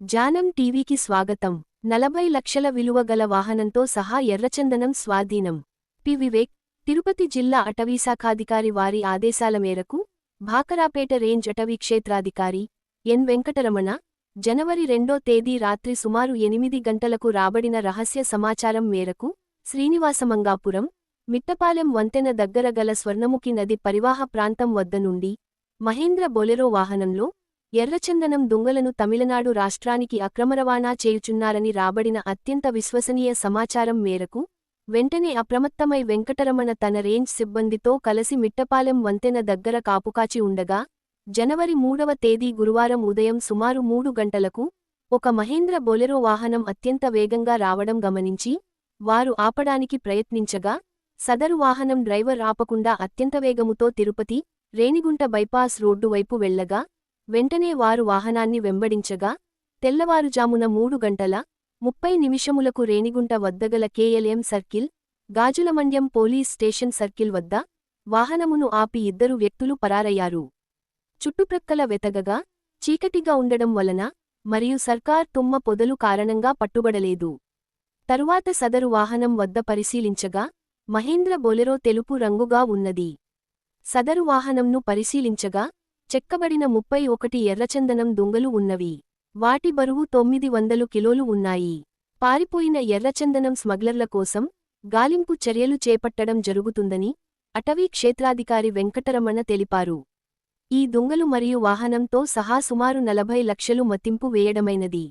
జానం టీవీకి స్వాగతం. నలభై లక్షల విలువ గల వాహనంతో సహా ఎర్రచందనం స్వాధీనం. పి. వివేక్ తిరుపతి జిల్లా అటవీశాఖాధికారి వారి ఆదేశాల మేరకు భాకరాపేట రేంజ్ అటవీ క్షేత్రాధికారి ఎన్. వెంకటరమణ జనవరి రెండో తేదీ రాత్రి సుమారు ఎనిమిది గంటలకు రాబడిన రహస్య సమాచారం మేరకు శ్రీనివాసమంగాపురం మిట్టపాలెం వంతెన దగ్గర గల స్వర్ణముఖి నది పరివాహ ప్రాంతం వద్ద నుండి మహేంద్ర బొలెరో వాహనంలో ఎర్రచందనం దొంగలను తమిళనాడు రాష్ట్రానికి అక్రమ రవాణా చేయుచున్నారని రాబడిన అత్యంత విశ్వసనీయ సమాచారం మేరకు వెంటనే అప్రమత్తమై వెంకటరమణ తన రేంజ్ సిబ్బందితో కలిసి మిట్టపాలెం వంతెన దగ్గర కాపుకాచి ఉండగా జనవరి మూడవ తేదీ గురువారం ఉదయం సుమారు మూడు గంటలకు ఒక మహేంద్ర బొలెరో వాహనం అత్యంత వేగంగా రావడం గమనించి వారు ఆపడానికి ప్రయత్నించగా సదరు వాహనం డ్రైవర్ ఆపకుండా అత్యంత వేగముతో తిరుపతి రేణిగుంట బైపాస్ రోడ్డు వైపు వెళ్ళగా వెంటనే వారు వాహనాన్ని వెంబడించగా తెల్లవారుజామున మూడు గంటల ముప్పై నిమిషములకు Renigunta వద్దగల KLM circle Gajulamandyam police station circle వద్ద వాహనమును ఆపి ఇద్దరు వ్యక్తులు పరారయ్యారు. చుట్టుప్రక్కల వెతగగా చీకటిగా ఉండడం వలన మరియు సర్కార్ తుమ్మ పొదలు కారణంగా పట్టుబడలేదు. తరువాత సదరు వాహనం వద్ద పరిశీలించగా మహేంద్ర బొలెరో తెలుపు రంగుగా ఉన్నది. సదరు వాహనంను పరిశీలించగా చెక్కబడిన ముప్పై ఒకటి ఎర్రచందనం దుంగలు ఉన్నవి. వాటి బరువు తొమ్మిది వందలు కిలోలు ఉన్నాయి. పారిపోయిన ఎర్రచందనం స్మగ్లర్ల కోసం గాలింపు చర్యలు చేపట్టడం జరుగుతుందని అటవీ క్షేత్రాధికారి వెంకటరమణ తెలిపారు. ఈ దొంగలు మరియు వాహనంతో సహా సుమారు నలభై లక్షలు మతింపు వేయడమైనది.